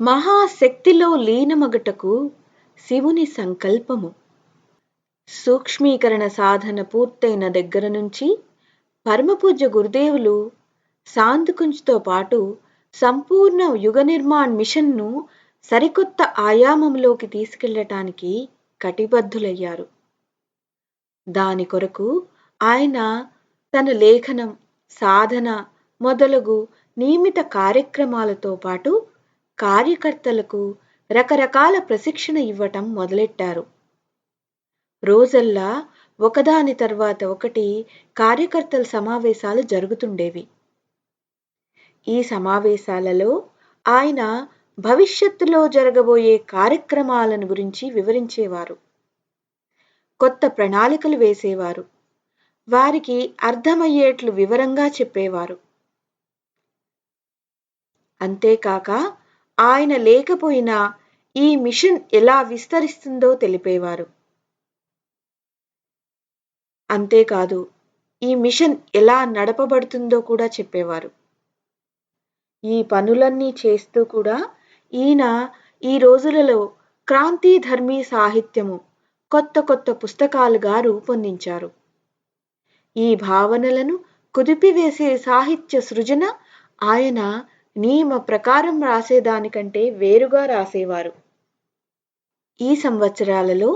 మహాశక్తిలో లీనమగుటకు శివుని సంకల్పము. సూక్ష్మీకరణ సాధన పూర్తయిన దగ్గర నుంచి పరమపూజ్య గురుదేవులు సాందుకుంజ్తో పాటు సంపూర్ణ యుగ నిర్మాణ్ మిషన్ను సరికొత్త ఆయామంలోకి తీసుకెళ్ళటానికి కటిబద్ధులయ్యారు. దాని కొరకు ఆయన తన లేఖనం సాధన మొదలగు నియమిత కార్యక్రమాలతో పాటు కార్యకర్తలకు రకరకాల ప్రశిక్షణ ఇవ్వటం మొదలెట్టారు. రోజల్లా ఒకదాని తర్వాత ఒకటి కార్యకర్తల సమావేశాలు జరుగుతుండేవి. ఈ సమావేశాలలో ఆయన భవిష్యత్తులో జరగబోయే కార్యక్రమాలను గురించి వివరించేవారు. కొత్త ప్రణాళికలు వేసేవారు. వారికి అర్థమయ్యేట్లు వివరంగా చెప్పేవారు. అంతేకాక ఆయన లేకపోయినా ఈ మిషన్ ఎలా విస్తరిస్తుందో తెలిపేవారు. అంతేకాదు ఈ మిషన్ ఎలా నడపబడుతుందో కూడా చెప్పేవారు. ఈ పనులన్నీ చేస్తూ కూడా ఈయన ఈ రోజులలో క్రాంతిధర్మీ సాహిత్యము కొత్త కొత్త పుస్తకాలుగా రూపొందించారు. ఈ భావనలను కుదిపివేసే సాహిత్య సృజన ఆయన నియమ ప్రకారం రాసేదానికంటే వేరుగా రాసేవారు. ఈ సంవత్సరాలలో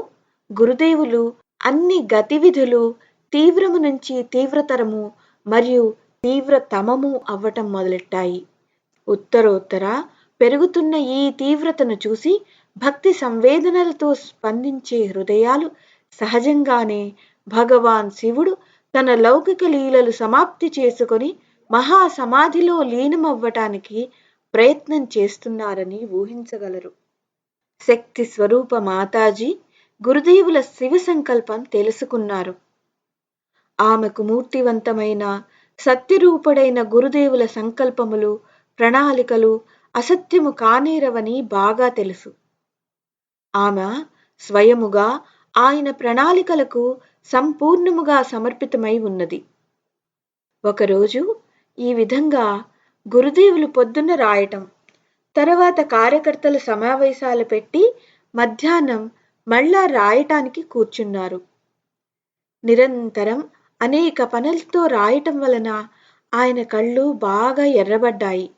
గురుదేవులు అన్ని గతివిధులు తీవ్రము నుంచి తీవ్రతరము మరియు తీవ్రతమము అవ్వటం మొదలెట్టాయి. ఉత్తరోత్తర పెరుగుతున్న ఈ తీవ్రతను చూసి భక్తి సంవేదనలతో స్పందించే హృదయాలు సహజంగానే భగవాన్ శివుడు తన లౌకిక లీలలు సమాప్తి చేసుకొని మహాసమాధిలో లీనమవ్వటానికి ప్రయత్నం చేస్తున్నారని ఊహించగలరు. శక్తి స్వరూప మాతాజీ గురుదేవుల శివ సంకల్పం తెలుసుకున్నారు. ఆమెకు మూర్తివంతమైన సత్యరూపుడైన గురుదేవుల సంకల్పములు ప్రణాళికలు అసత్యము కానేరవని బాగా తెలుసు. ఆమె స్వయముగా ఆయన ప్రణాళికలకు సంపూర్ణముగా సమర్పితమై ఉన్నది. ఒకరోజు ఈ విధంగా గురుదేవులు పొద్దున్న రాయటం తర్వాత కార్యకర్తల సమావేశాలు పెట్టి మధ్యాహ్నం మళ్ళా రాయటానికి కూర్చున్నారు. నిరంతరం అనేక పనులతో రాయటం వలన ఆయన కళ్ళు బాగా ఎర్రబడ్డాయి.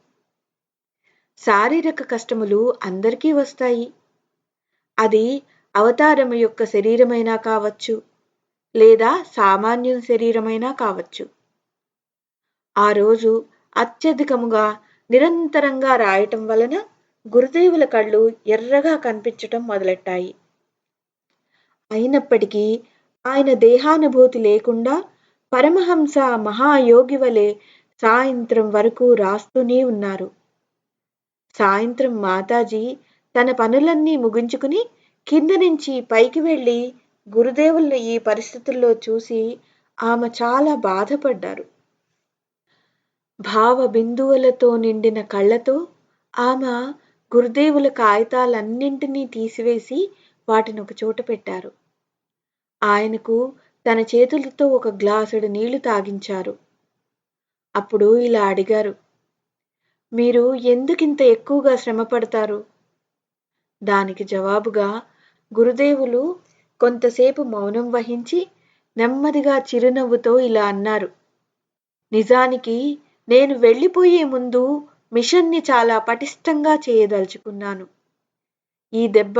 శారీరక కష్టములు అందరికీ వస్తాయి. అది అవతారము యొక్క శరీరమైనా కావచ్చు లేదా సామాన్యం శరీరమైనా కావచ్చు. ఆ రోజు అత్యధికముగా నిరంతరంగా రాయటం వలన గురుదేవుల కళ్ళు ఎర్రగా కనిపించటం మొదలెట్టాయి. అయినప్పటికీ ఆయన దేహానుభూతి లేకుండా పరమహంస మహాయోగి వలె సాయంత్రం వరకు రాస్తూనే ఉన్నారు. సాయంత్రం మాతాజీ తన పనులన్నీ ముగించుకుని కింద నుంచి పైకి వెళ్ళి గురుదేవుల్ని ఈ పరిస్థితుల్లో చూసి ఆమె చాలా బాధపడ్డారు. భావ బిందువులతో నిండిన కళ్ళతో ఆమె గురుదేవుల కాగితాలన్నింటినీ తీసివేసి వాటిని ఒక చోట పెట్టారు. ఆయనకు తన చేతులతో ఒక గ్లాసుడు నీళ్ళు తాగించారు. అప్పుడు ఇలా అడిగారు మీరు ఎందుకింత ఎక్కువగా శ్రమ పడతారు దానికి జవాబుగా గురుదేవులు కొంతసేపు మౌనం వహించి నెమ్మదిగా చిరునవ్వుతో ఇలా అన్నారు నిజానికి నేను వెళ్ళిపోయే ముందు మిషన్ని చాలా పటిష్టంగా చేయదలుచుకున్నాను. ఈ దెబ్బ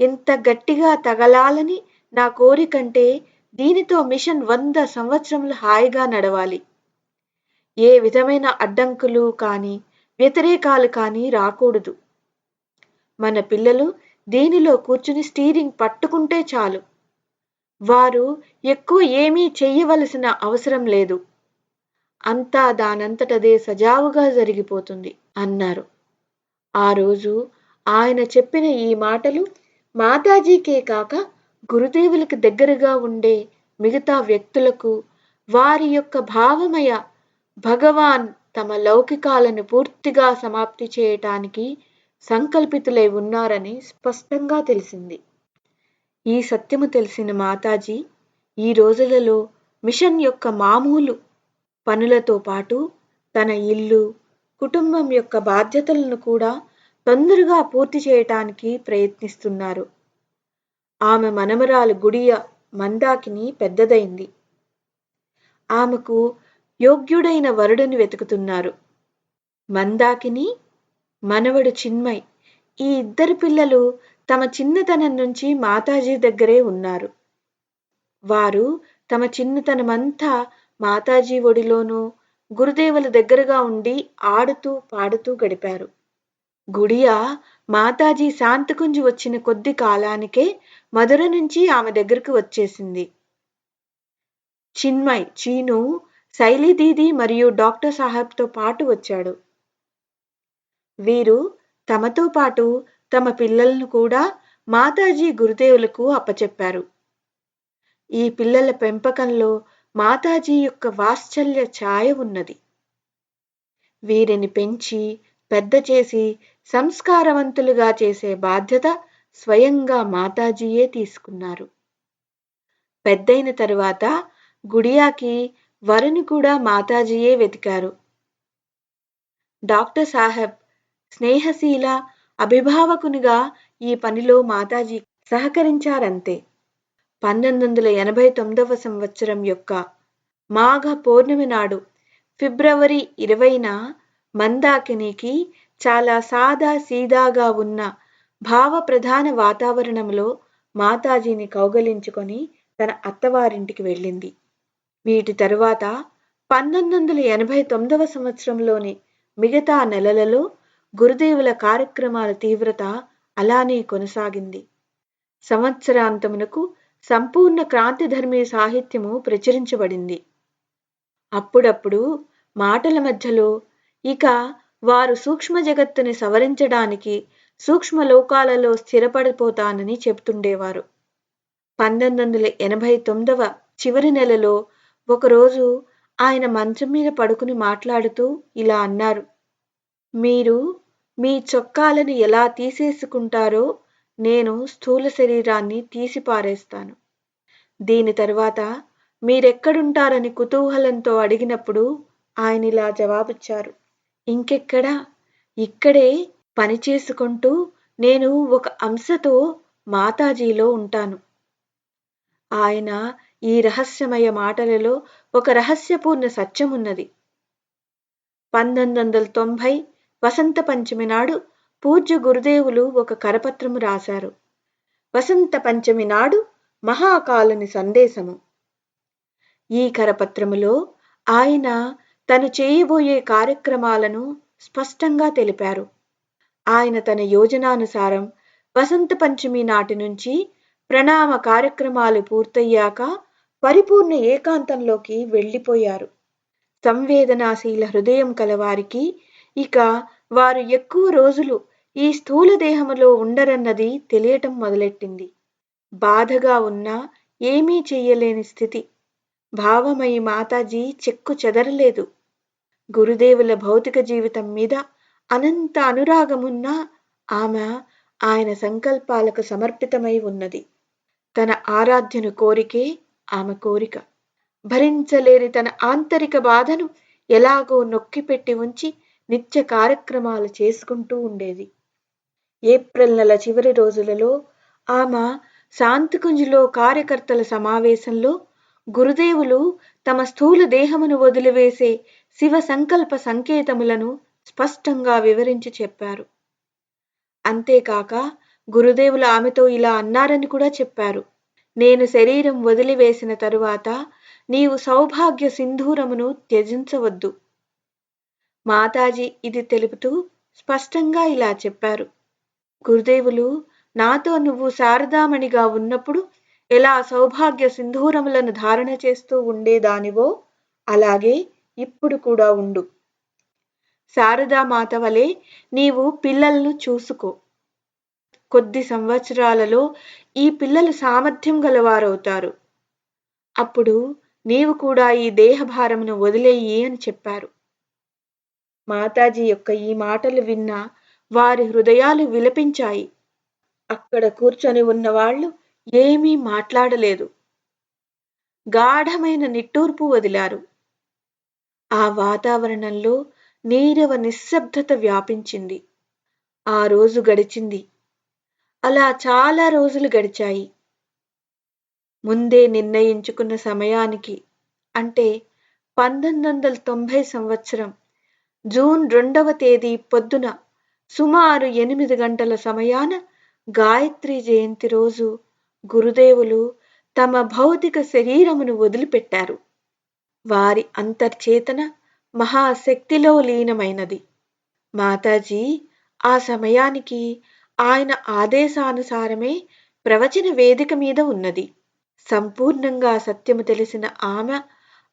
ఎంత గట్టిగా తగలాలని నా కోరికంటే దీనితో మిషన్ వంద సంవత్సరములు హాయిగా నడవాలి. ఏ విధమైన అడ్డంకులు కానీ వ్యతిరేకాలు కానీ రాకూడదు. మన పిల్లలు దీనిలో కూర్చుని స్టీరింగ్ పట్టుకుంటే చాలు. వారు ఎక్కువ ఏమీ చెయ్యవలసిన అవసరం లేదు. అంతా దానంతటదే సజావుగా జరిగిపోతుంది అన్నారు. ఆ రోజు ఆయన చెప్పిన ఈ మాటలు మాతాజీకే కాక గురుదేవులకు దగ్గరగా ఉండే మిగతా వ్యక్తులకు వారి యొక్క భావమయ భగవాన్ తమ లౌకికాలను పూర్తిగా సమాప్తి చేయటానికి సంకల్పితులై ఉన్నారని స్పష్టంగా తెలిసింది. ఈ సత్యము తెలిసిన మాతాజీ ఈ రోజులలో మిషన్ యొక్క మామూలు పనులతో పాటు తన ఇల్లు కుటుంబం యొక్క బాధ్యతలను కూడా తొందరగా పూర్తి చేయటానికి ప్రయత్నిస్తున్నారు. ఆమె మనమరాలు గుడియ మందాకిని పెద్దదైంది. ఆమెకు యోగ్యుడైన వరుడిని వెతుకుతున్నారు. మందాకిని మనవడు చిన్మయ్ ఈ ఇద్దరు పిల్లలు తమ చిన్నతనం నుంచి మాతాజీ దగ్గరే ఉన్నారు. వారు తమ చిన్నతనమంతా మాతాజీ ఒడిలోనూ గురుదేవుల దగ్గరగా ఉండి ఆడుతూ పాడుతూ గడిపారు. గుడియా మాతాజీ శాంతకుంజి వచ్చిన కొద్ది కాలానికే మధుర నుంచి ఆమె దగ్గరకు వచ్చేసింది. చిన్మయ్ చీను శైలిదీది మరియు డాక్టర్ సాహెబ్తో పాటు వచ్చాడు. వీరు తమతో పాటు తమ పిల్లలను కూడా మాతాజీ గురుదేవులకు అప్పచెప్పారు. ఈ పిల్లల పెంపకంలో మాతాజీ యొక్క వాత్సల్య ఛాయ ఉన్నది. వీరిని పెంచి పెద్ద చేసి సంస్కారవంతులుగా చేసే బాధ్యత స్వయంగా మాతాజీయే తీసుకున్నారు. పెద్దయిన తరువాత గుడియాకి వరుని కూడా మాతాజీయే వెతికారు. డాక్టర్ సాహెబ్ స్నేహశీల అభిభావకునిగా ఈ పనిలో మాతాజీ సహకరించారంతే. పంతొమ్మిది వందల ఎనభై తొమ్మిదవ సంవత్సరం యొక్క మాఘ పౌర్ణమి నాడు ఫిబ్రవరి ఇరవైన మందాకినికి చాలా సాదా సీదాగా ఉన్న భావ ప్రధాన వాతావరణంలో మాతాజీని కౌగలించుకొని తన అత్తవారింటికి వెళ్ళింది. వీటి తరువాత పంతొమ్మిది వందల ఎనభై తొమ్మిదవ సంవత్సరంలోని మిగతా నెలలలో గురుదేవుల కార్యక్రమాల తీవ్రత అలానే కొనసాగింది. సంవత్సరాంతమునకు సంపూర్ణ క్రాంతిధర్మి సాహిత్యము ప్రచురించబడింది. అప్పుడప్పుడు మాటల మధ్యలో ఇక వారు సూక్ష్మ జగత్తుని సవరించడానికి సూక్ష్మ లోకాలలో స్థిరపడిపోతానని చెబుతుండేవారు. పంతొమ్మిది వందల ఎనభై తొమ్మిదవ చివరి నెలలో ఒకరోజు ఆయన మంచం మీద పడుకుని మాట్లాడుతూ ఇలా అన్నారు. మీరు మీ చొక్కాలను ఎలా తీసేసుకుంటారో నేను స్థూల శరీరాన్ని తీసిపారేస్తాను. దీని తరువాత మీరెక్కడుంటారని కుతూహలంతో అడిగినప్పుడు ఆయన ఇలా జవాబిచ్చారు. ఇంకెక్కడా? ఇక్కడే పని చేసుకుంటూ నేను ఒక అంశతో మాతాజీలో ఉంటాను. ఆయన ఈ రహస్యమయ మాటలలో ఒక రహస్యపూర్ణ సత్యమున్నది. పంతొమ్మిది వందల తొంభై వసంత పంచమి నాడు పూజ్య గురుదేవులు ఒక కరపత్రము రాశారు. వసంత పంచమి నాడు మహాకాలుని సందేశము. ఈ కరపత్రములో ఆయన తను చేయబోయే కార్యక్రమాలను స్పష్టంగా తెలిపారు. ఆయన తన యోజనానుసారం వసంత పంచమి నాటి నుంచి ప్రణామ కార్యక్రమాలు పూర్తయ్యాక పరిపూర్ణ ఏకాంతంలోకి వెళ్ళిపోయారు. సంవేదనాశీల హృదయం కలవారికి ఇక వారు ఎక్కువ రోజులు ఈ స్థూల దేహములో ఉండరన్నది తెలియటం మొదలెట్టింది. బాధగా ఉన్నా ఏమీ చెయ్యలేని స్థితి. భావమయి మాతాజీ చెక్కు చెదరలేదు. గురుదేవుల భౌతిక జీవితం మీద అనంత అనురాగమున్నా ఆమె ఆయన సంకల్పాలకు సమర్పితమై ఉన్నది. తన ఆరాధ్యను కోరికే ఆమె కోరిక. భరించలేని తన ఆంతరిక బాధను ఎలాగో నొక్కిపెట్టి ఉంచి నిత్య కార్యక్రమాలు చేసుకుంటూ ఉండేది. ఏప్రిల్ నెల చివరి రోజులలో ఆమె శాంతికుంజ్లో కార్యకర్తల సమావేశంలో గురుదేవులు తమ స్థూల దేహమును వదిలివేసే శివ సంకల్ప సంకేతములను స్పష్టంగా వివరించి చెప్పారు. అంతేకాక గురుదేవులు ఆమెతో ఇలా అన్నారని కూడా చెప్పారు. నేను శరీరం వదిలివేసిన తరువాత నీవు సౌభాగ్య సింధూరమును త్యజించవద్దు. మాతాజీ ఇది తెలుపుతూ స్పష్టంగా ఇలా చెప్పారు. గురుదేవులు నాతో నువ్వు శారదామణిగా ఉన్నప్పుడు ఎలా సౌభాగ్య సింధూరములను ధారణ చేస్తూ ఉండేదానివో అలాగే ఇప్పుడు కూడా ఉండు. శారదామాత వలె నీవు పిల్లలను చూసుకో. కొద్ది సంవత్సరాలలో ఈ పిల్లలు సామర్థ్యం గలవారవుతారు. అప్పుడు నీవు కూడా ఈ దేహభారమును వదిలేయి అని చెప్పారు. మాతాజీ యొక్క ఈ మాటలు విన్న వారి హృదయాలు విలపించాయి. అక్కడ కూర్చొని ఉన్న వాళ్ళు ఏమీ మాట్లాడలేదు. గాఢమైన నిట్టూర్పు వదిలారు. ఆ వాతావరణంలో నీరవ నిశ్శబ్దత వ్యాపించింది. ఆ రోజు గడిచింది. అలా చాలా రోజులు గడిచాయి. ముందే నిర్ణయించుకున్న సమయానికి అంటే పంతొమ్మిది వందల తొంభై సంవత్సరం జూన్ రెండవ తేదీ పొద్దున సుమారు ఎనిమిది గంటల సమయాన గాయత్రి జయంతి రోజు గురుదేవులు తమ భౌతిక శరీరమును వదిలిపెట్టారు. వారి అంతర్చేతన మహాశక్తిలో లీనమైనది. మాతాజీ ఆ సమయానికి ఆయన ఆదేశానుసారమే ప్రవచన వేదిక మీద ఉన్నది. సంపూర్ణంగా సత్యము తెలిసిన ఆమె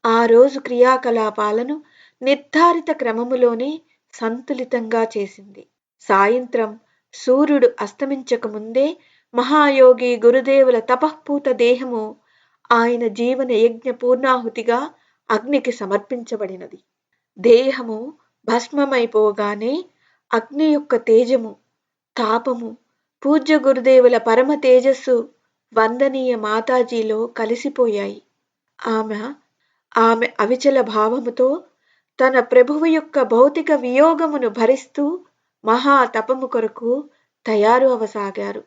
ఆ రోజు క్రియాకలాపాలను నిర్ధారిత క్రమములోనే సంతులితంగా చేసింది. సాయంత్రం సూర్యుడు అస్తమించక ముందే మహాయోగి గురుదేవుల తపఃపూత దేహము ఆయన జీవన యజ్ఞ పూర్ణాహుతిగా అగ్నికి సమర్పించబడినది. దేహము భస్మమైపోగానే అగ్ని యొక్క తేజము తాపము పూజ్య గురుదేవుల పరమ తేజస్సు వందనీయ మాతాజీలో కలిసిపోయాయి. ఆమె ఆమె అవిచల భావముతో తన ప్రభువు యొక్క భౌతిక వియోగమును భరిస్తూ మహా తపము కొరకు తయారు అవసాగారు.